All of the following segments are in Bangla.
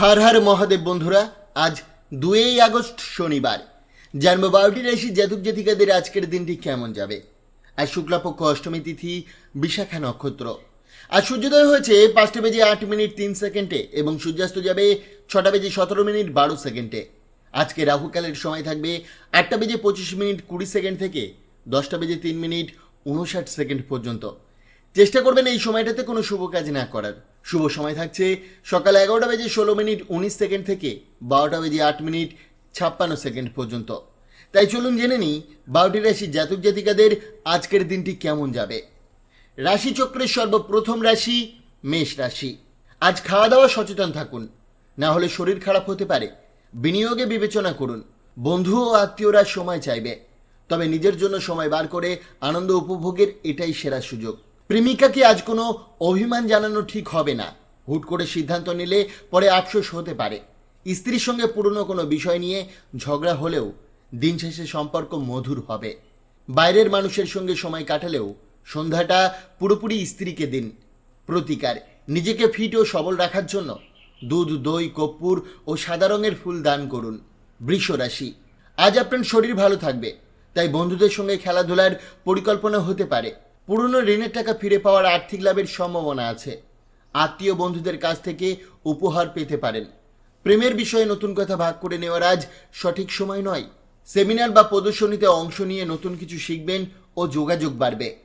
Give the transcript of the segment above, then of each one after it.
হর হর মহাদেব বন্ধুরা, আজ দুই আগস্ট শনিবার। জন্ম বারোটি রাশি জাতক জাতিকাদের আজকের দিনটি কেমন যাবে? আজ শুক্লাপক্ষ অষ্টমী তিথি, বিশাখা নক্ষত্র। আজ সূর্যোদয় হয়েছে পাঁচটা বেজে আট মিনিট তিন সেকেন্ডে এবং সূর্যাস্ত যাবে ছটা বেজে সতেরো মিনিট বারো সেকেন্ডে। আজকে রাহুকালের সময় থাকবে আটটা বেজে পঁচিশ মিনিট কুড়ি সেকেন্ড থেকে দশটা বেজে তিন মিনিট উনষাট সেকেন্ড পর্যন্ত। চেষ্টা করবেন এই সময়টাতে কোনো শুভ কাজ না করার। শুভ সময় থাকছে। সকাল এগারোটা বেজে ষোলো মিনিট উনিশ সেকেন্ড থেকে বারোটা বেজে আট মিনিট ছাপ্পান্ন সেকেন্ড পর্যন্ত। তাই চলুন জেনে নিই বারোটি রাশির জাতক জাতিকাদের আজকের দিনটি কেমন যাবে। রাশিচক্রের সর্বপ্রথম রাশি মেষ রাশি। আজ খাওয়া দাওয়া সচেতন থাকুন, না হলে শরীর খারাপ হতে পারে। বিনিয়োগে বিবেচনা করুন, বন্ধু ও আত্মীয়রা সময় চাইবে, তবে নিজের জন্য সময় বার করে আনন্দ উপভোগের এটাই সেরা সুযোগ। প্রেমিকাকে আজ কোনো অভিমান জানানো ঠিক হবে না। হুট করে সিদ্ধান্ত নিলে পরে আফসোস হতে পারে। স্ত্রীর সঙ্গে পুরনো কোনো বিষয় নিয়ে ঝগড়া হলেও দিন শেষে সম্পর্ক মধুর হবে। বাইরের মানুষের সঙ্গে সময় কাটালেও সন্ধ্যাটা পুরোপুরি স্ত্রীকে দিন। প্রতিকার, নিজেকে ফিট ও সবল রাখার জন্য দুধ, দই, কর্পূর ও সাদা রঙের ফুল দান করুন। বৃষ রাশি, আজ আপনার শরীর ভালো থাকবে, তাই বন্ধুদের সঙ্গে খেলাধুলার পরিকল্পনা হতে পারে। পুরনো ঋণের টাকা ফিরে পাওয়ার আর্থিক লাভের সম্ভাবনা আছে। আত্মীয় বন্ধুদের কাছ থেকে উপহার পেতে পারেন। প্রেমের বিষয়ে নতুন কথা ভাগ করে নেওয়ার আজ সঠিক সময় নয়। সেমিনার বা প্রদর্শনীতে অংশ নিয়ে নতুন কিছু শিখবেন ও যোগাযোগ বাড়বে।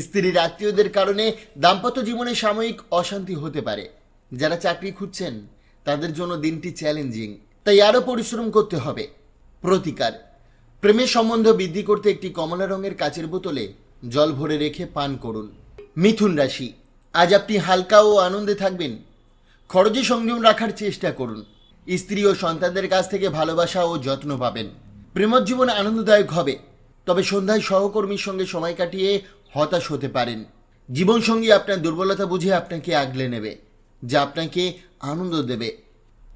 স্ত্রীর আত্মীয়দের কারণে দাম্পত্য জীবনে সাময়িক অশান্তি হতে পারে। যারা চাকরি খুঁজছেন, তাদের জন্য দিনটি চ্যালেঞ্জিং। তাই আরও পরিশ্রম করতে হবে। প্রতিকার। প্রেমের সম্বন্ধ বৃদ্ধি করতে একটি কমলা রঙের কাচের বোতলে জল ভরে রেখে পান করুন। মিথুন রাশি, আজ আপনি হালকা ও আনন্দে থাকবেন। খরচে সংযম রাখার চেষ্টা করুন। স্ত্রী ও সন্তানদের কাছ থেকে ভালোবাসা ও যত্ন পাবেন। প্রেমজীবন আনন্দদায়ক হবে। তবে সন্ধ্যায় সহকর্মীর সঙ্গে সময় কাটিয়ে হতাশ হতে পারেন। জীবনসঙ্গী আপনার দুর্বলতা বুঝে আপনাকে আগলে নেবে, যা আপনাকে আনন্দ দেবে।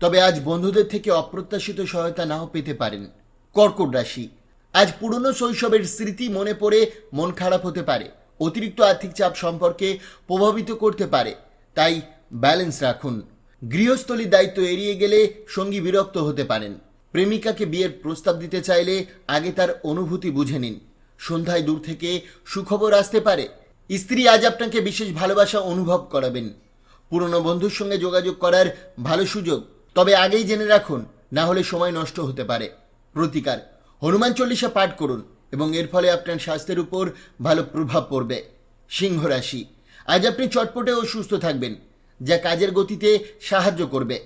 তবে আজ বন্ধুদের থেকে অপ্রত্যাশিত সহায়তা নাও পেতে পারেন। কর্কট রাশি আজ পুরনো শৈশবের স্মৃতি মনে পড়ে, মন খারাপ হতে পারে, অতিরিক্ত আর্থিক চাপ সম্পর্কে প্রভাবিত করতে পারে, তাই ব্যালেন্স রাখুন। গৃহস্থলীর দায়িত্ব এড়িয়ে গেলে সঙ্গী বিরক্ত হতে পারেন। প্রেমিকাকে বিয়ের প্রস্তাব দিতে চাইলে আগে তার অনুভূতি বুঝে নিন। সন্ধ্যায় দূর থেকে সুখবর আসতে পারে। স্ত্রী আজ আপনাকে বিশেষ ভালোবাসা অনুভব করাবেন। পুরনো বন্ধুর সঙ্গে যোগাযোগ করার ভালো সুযোগ। তবে আগেই জেনে রাখুন, না হলে সময় নষ্ট হতে পারে। প্রতিকার। হনুমান চল্লিশা পাঠ করুন এবং এর ফলে আপনার স্বাস্থ্যের উপর ভালো প্রভাব পড়বে। সিংহ রাশি। আজ আপনি চটপটে ও সুস্থ থাকবেন, যা কাজের গতিতে সাহায্য করবে।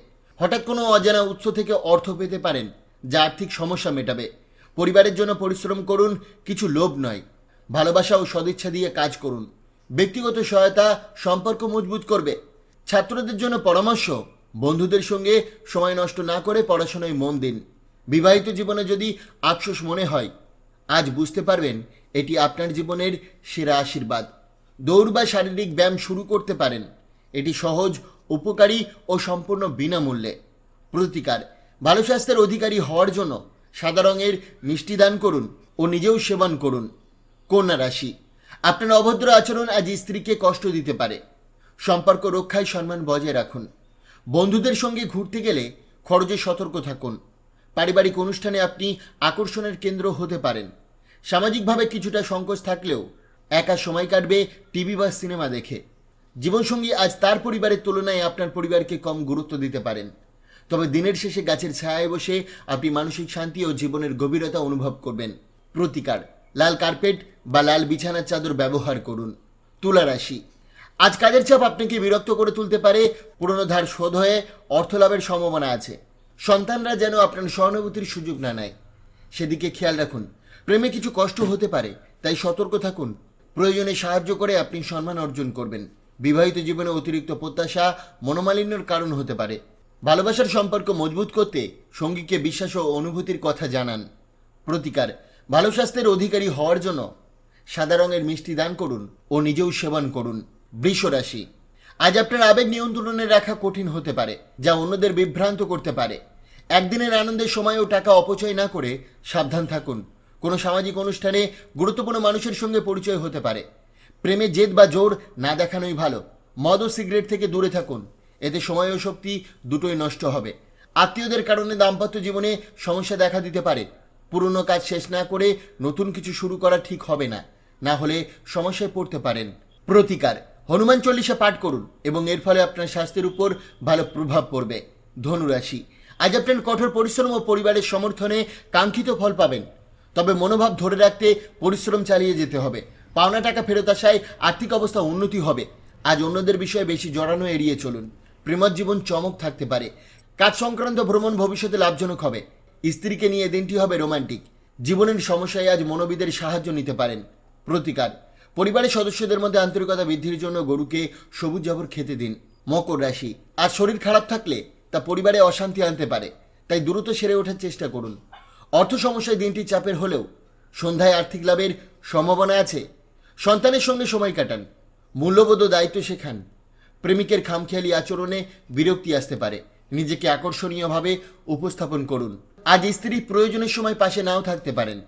হঠাৎ কোনো অজানা উৎস থেকে অর্থ পেতে পারেন, যা আর্থিক সমস্যা মেটাবে। পরিবারের জন্য পরিশ্রম করুন, কিছু লোভ নয়। ভালোবাসা ও সদিচ্ছা দিয়ে কাজ করুন। ব্যক্তিগত সহায়তা, সম্পর্ক মজবুত করবে। ছাত্রদের জন্য পরামর্শ, বন্ধুদের সঙ্গে সময় নষ্ট না করে পড়াশোনায় মন দিন। বিবাহিত জীবনে যদি আফসোস মনে হয়, আজ বুঝতে পারবেন এটি আপনার জীবনের সেরা আশীর্বাদ। দৌড় বা শারীরিক ব্যায়াম শুরু করতে পারেন। এটি সহজ, উপকারী ও সম্পূর্ণ বিনামূল্যে। প্রতিকার, ভালো স্বাস্থ্যের অধিকারী হওয়ার জন্য সাদা রঙের মিষ্টি দান করুন ও নিজেও সেবন করুন। কন্যা রাশি, আপনার অভদ্র আচরণ আজ স্ত্রীকে কষ্ট দিতে পারে। সম্পর্ক রক্ষায় সম্মান বজায় রাখুন। বন্ধুদের সঙ্গে ঘুরতে গেলে খরচে সতর্ক থাকুন। পারিবারিক অনুষ্ঠানে আপনি আকর্ষণের কেন্দ্র হতে পারেন। সামাজিকভাবে কিছুটা সংকোচ থাকলেও একা সময় কাটবে টিভি বা সিনেমা দেখে। জীবনসঙ্গী আজ তার পরিবারের তুলনায় আপনার পরিবারকে কম গুরুত্ব দিতে পারেন। তবে দিনের শেষে গাছের ছায়ায় বসে আপনি মানসিক শান্তি ও জীবনের গভীরতা অনুভব করবেন। প্রতিকার, লাল কার্পেট বা লাল বিছানার চাদর ব্যবহার করুন। তুলা রাশি, আজ কাজের চাপ আপনাকে বিরক্ত করে তুলতে পারে, পুরনো ধার শোধ হয়ে অর্থ লাভের সম্ভাবনা আছে। সন্তানরা যেন আপনার সহানুভূতির সুযোগ না নেয়। সেদিকে খেয়াল রাখুন। প্রেমে কিছু কষ্ট হতে পারে, তাই সতর্ক থাকুন। প্রয়োজনে সাহায্য করে আপনি সম্মান অর্জন করবেন। বিবাহিত জীবনে অতিরিক্ত প্রত্যাশা মনোমালিন্যর কারণ হতে পারে। ভালোবাসার সম্পর্ক মজবুত করতে সঙ্গীকে বিশ্বাস ও অনুভূতির কথা জানান। প্রতিকার, ভালো স্বাস্থ্যের অধিকারী হওয়ার জন্য সাদা রঙের মিষ্টি দান করুন ও নিজেও সেবন করুন। বৃষ রাশি, আজ আপনার আবেগ নিয়ন্ত্রণে রাখা কঠিন হতে পারে, যা অন্যদের বিভ্রান্ত করতে পারে। একদিনের আনন্দের সময়ও টাকা অপচয় না করে সাবধান থাকুন। কোনো সামাজিক অনুষ্ঠানে গুরুত্বপূর্ণ মানুষের সঙ্গে পরিচয় হতে পারে। প্রেমে জেদ বা জোর না দেখানোই ভালো। মদ ও সিগারেট থেকে দূরে থাকুন। এতে সময় ও শক্তি দুটোই নষ্ট হবে। আত্মীয়দের কারণে দাম্পত্য জীবনে সমস্যা দেখা দিতে পারে। পুরনো কাজ শেষ না করে নতুন কিছু শুরু করা ঠিক হবে না। না হলে সমস্যায় পড়তে পারেন। প্রতিকার, হনুমান চল্লিশা পাঠ করুন এবং এর ফলে আপনার স্বাস্থ্যের উপর ভালো প্রভাব পড়বে। ধনুরাশি আজ আপনার কঠোর পরিশ্রম ও পরিবারের সমর্থনে কাঙ্ক্ষিত ফল পাবেন। তবে মনোভাব ধরে রাখতে পরিশ্রম চালিয়ে যেতে হবে। পাওনা টাকা ফেরত আসায় আর্থিক অবস্থা উন্নতি হবে। আজ অন্যদের বিষয়ে বেশি জড়ানো এড়িয়ে চলুন। প্রেমজ জীবন চমক থাকতে পারে। কাজ সংক্রান্ত ভ্রমণ ভবিষ্যতে লাভজনক হবে। স্ত্রীকে নিয়ে দিনটি হবে রোমান্টিক। জীবনের সমস্যায় আজ মনোবিদের সাহায্য নিতে পারেন। প্রতিকার। পরিবারের সদস্যদের মধ্যে আন্তরিকতা বৃদ্ধির জন্য গরুকে সবুজ জাবর খেতে দিন। মকর রাশি। আর শরীর খারাপ থাকলে তা পরিবারে অশান্তি আনতে পারে। তাই দ্রুত সেরে ওঠার চেষ্টা করুন। অর্থ সমস্যায় দিনটি চাপের হলেও সন্ধ্যায় আর্থিক লাভের সম্ভাবনা আছে। সন্তানের সঙ্গে সময় কাটান। মূল্যবোধ দায়িত্ব শেখান। প্রেমিকের খামখেয়ালি আচরণে বিরক্তি আসতে পারে। নিজেকে আকর্ষণীয়ভাবে উপস্থাপন করুন। আজ স্ত্রী প্রয়োজনের সময় পাশে নাও থাকতে পারেন।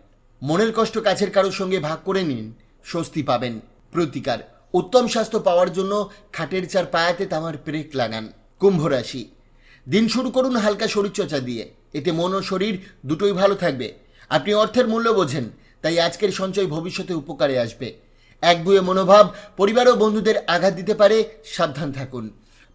মনের কষ্ট কাছের কারোর সঙ্গে ভাগ করে নিন। স্বস্তি পাবেন। প্রতিকার। উত্তম স্বাস্থ্য পাওয়ার জন্য খাটের চার পায়াতে তামার ব্রেক লাগান। কুম্ভ রাশি। দিন শুরু করুন হালকা শরীরচর্চা দিয়ে। এতে মন ও শরীর দুটোই ভালো থাকবে। আপনি অর্থের মূল্য বোঝেন, তাই আজকের সঞ্চয় ভবিষ্যতে উপকারে আসবে। একগুয়ে মনোভাব, পরিবার ও বন্ধুদের আঘাত দিতে পারে, সাবধান থাকুন।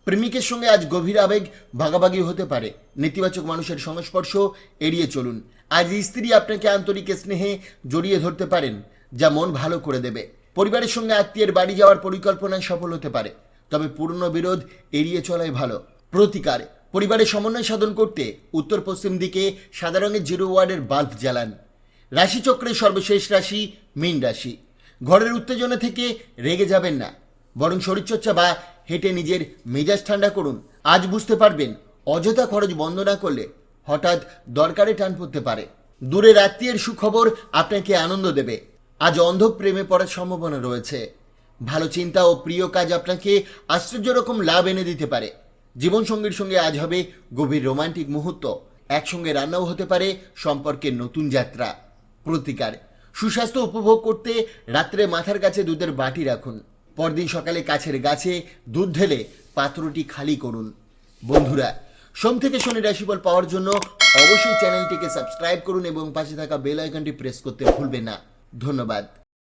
প্রেমিকের সঙ্গে আজ গভীর আবেগ, ভাগাভাগি হতে পারে। নেতিবাচক মানুষের সংস্পর্শ এড়িয়ে চলুন। আজ স্ত্রী আপনাকে আন্তরিক স্নেহে জড়িয়ে ধরতে পারেন, যা মন ভালো করে দেবে। পরিবারের সঙ্গে আত্মীয়ের বাড়ি যাওয়ার পরিকল্পনায় সফল হতে পারে। তবে পুরনো বিরোধ এড়িয়ে চলাই ভালো। প্রতিকার। পরিবারের সমন্বয় সাধন করতে উত্তর পশ্চিম দিকে সাদা রঙের জিরো ওয়ার্ডের বাল্ব জ্বালান। রাশিচক্রের সর্বশেষ রাশি মীন রাশি। ঘরের উত্তেজনা থেকে রেগে যাবেন না, বরং শরীরচর্চা বা হেঁটে নিজের মেজাজ ঠান্ডা করুন। আজ বুঝতে পারবেন, অযথা খরচ বন্ধ না করলে হঠাৎ দরকারে টান পড়তে পারে। দূরের আত্মীয়ের সুখবর আপনাকে আনন্দ দেবে। আজ অন্ধ প্রেমে পড়ার সম্ভাবনা রয়েছে। ভালো চিন্তা ও প্রিয় কাজ আপনাকে আশ্চর্য রকম লাভ এনে দিতে পারে। জীবনসঙ্গীর সঙ্গে আজ হবে গভীর রোমান্টিক মুহূর্ত। একসঙ্গে রান্নাও হতে পারে সম্পর্কের নতুন যাত্রা। প্রতিকার। সুস্বাস্থ্য উপভোগ করতে রাত্রে মাথার কাছে দুধের বাটি রাখুন। পরদিন সকালে কাছের গাছে দুধ ঢেলে পাত্রটি খালি করুন। বন্ধুরা, সোম থেকে শনি রাশিফল পাওয়ার জন্য অবশ্যই চ্যানেলটিকে সাবস্ক্রাইব করুন এবং পাশে থাকা বেল আইকনটি প্রেস করতে ভুলবেন না। ধন্যবাদ।